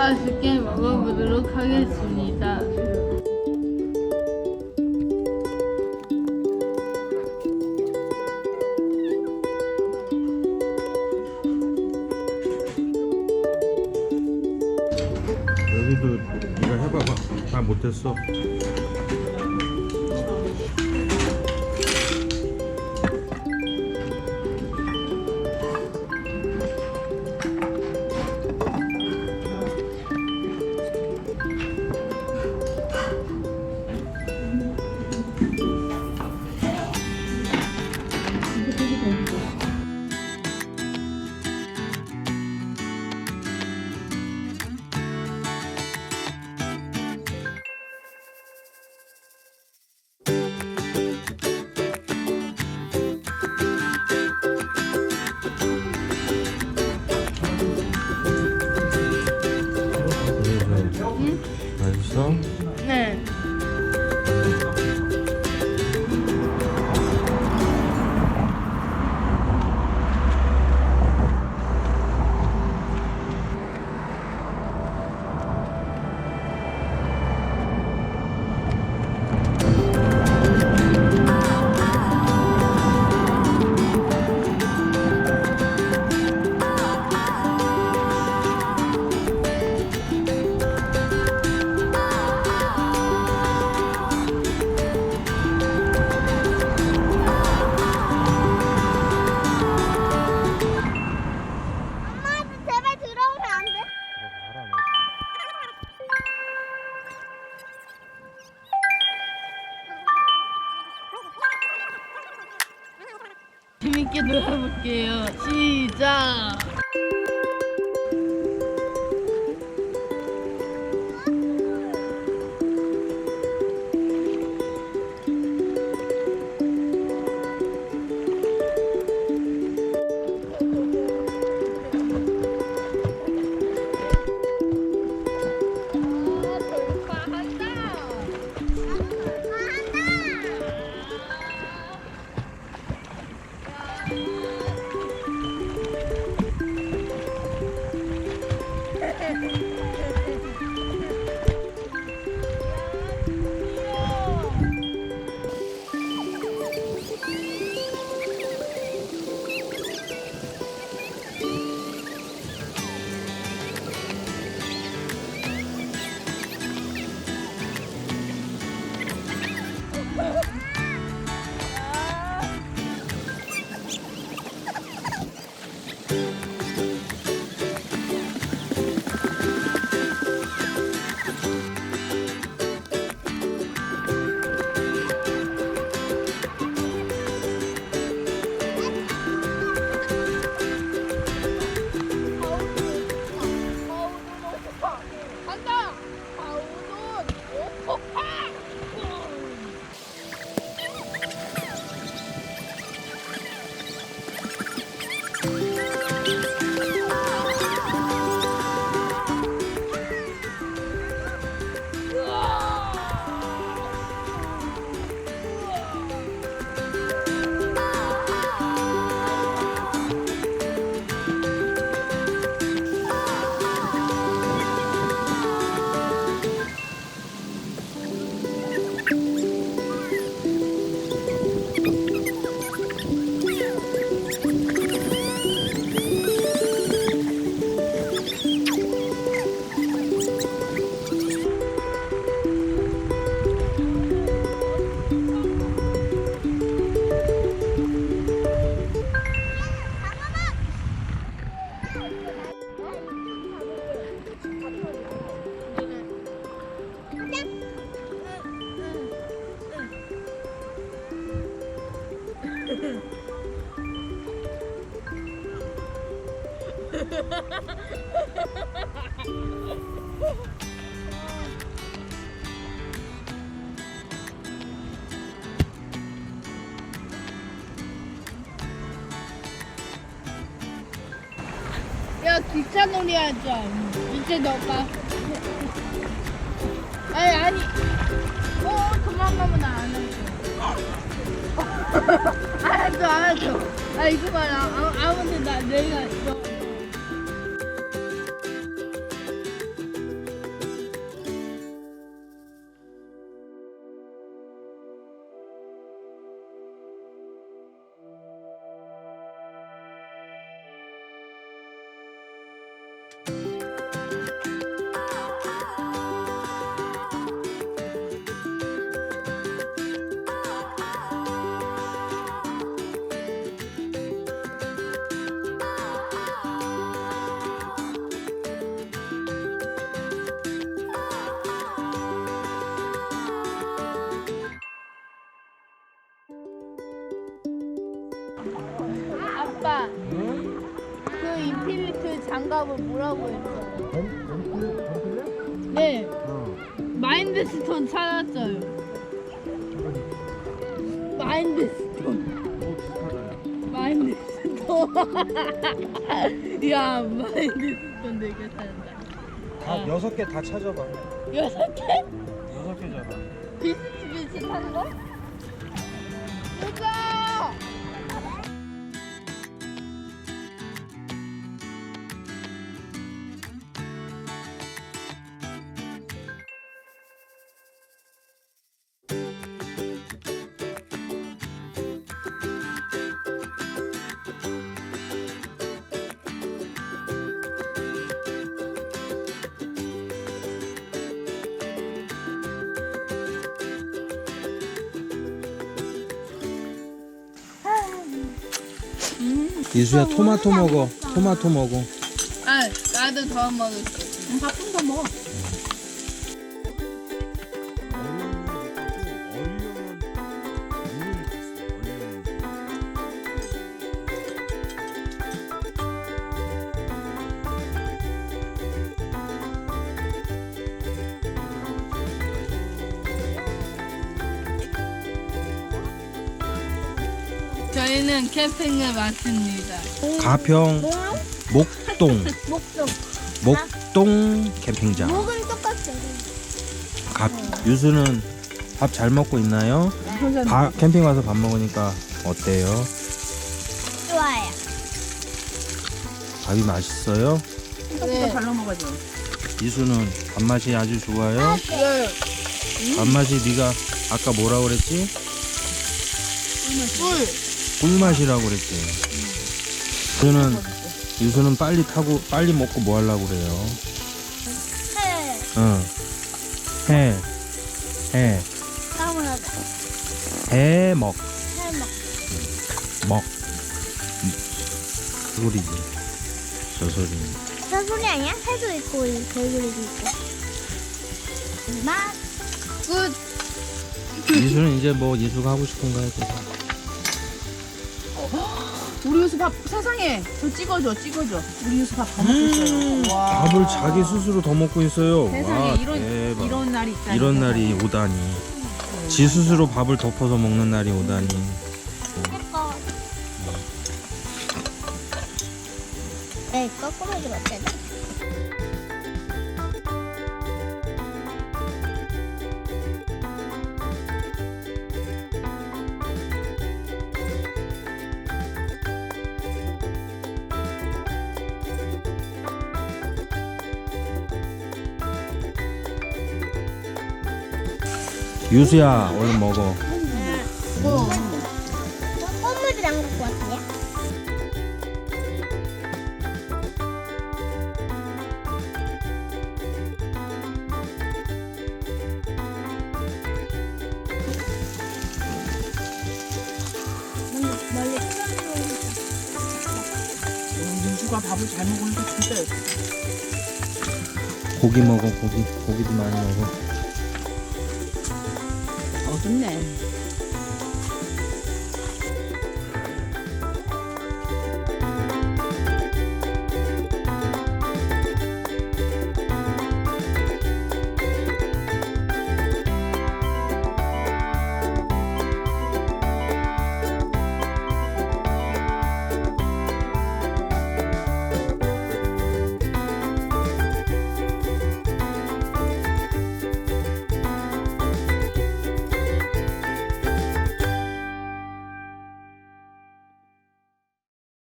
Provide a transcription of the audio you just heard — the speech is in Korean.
맛있게 먹어보도록 하겠습니다. 여기도 네가 해봐봐. 다 못했어. 야 기차 놀이 하자. 이제 너가. 아니 아니. 어 도망가면 나안 해줘. 알았어 알았어. 아 이거 봐라. 아, 아무튼 나 내가 너. 아빠 그 인필리트 장갑을 뭐라고 했어요? 네 어. 마인드스톤 찾았어요 마인드스톤 마인드스톤 야 마인드스톤 되게 찾았다 다 여섯 개 다 찾아봐. 여섯 개? 여섯 개잖아. 비슷비슷한 거? 누가? 이수야 토마토 먹어. 토마토 먹어. 아 나도 더 먹을게 밥좀 더 먹어 저희는 캠핑을 왔습니다 가평 목동 목동. 목동 캠핑장. 목은 똑같죠. 밥 유수는 밥 잘 먹고 있나요? 바, 캠핑 와서 밥 먹으니까 어때요? 좋아요. 밥이 맛있어요? 네. 이수는 밥맛이 아주 좋아요? 밥맛이 네가 아까 뭐라 그랬지? 꿀 꿀맛이라고 그랬지. 유수는 유수는 빨리 타고 빨리 먹고 뭐 하려고 그래요? 해. 응. 해. 해. 까물어다. 해 먹. 해 먹. 먹. 그 소리지. 저 소리. 저 소리 아니야? 해도 있고 개구리도 있고. 맛. 굿. 이수는 이제 뭐 이수가 하고 싶은 거 해도 돼. 우리 유수 밥 세상에 저 찍어줘 찍어줘 우리 유수 밥더 먹고 있어요 와. 밥을 자기 스스로 더 먹고 있어요. 세상에 와, 이런 대박. 이런 날이 있다 이런 날이 오다니. 지 스스로 밥을 덮어서 먹는 날이 오다니. 에이, 거꾸로 들었잖아. 유수야, 얼른 먹어. 뭐? 꽃무지 안 갖고 왔어요? 멀리 유수가 밥을 잘 먹으니까 진짜 예뻐. 고기 먹어, 고기. 고기도 많이 먹어. 어둡네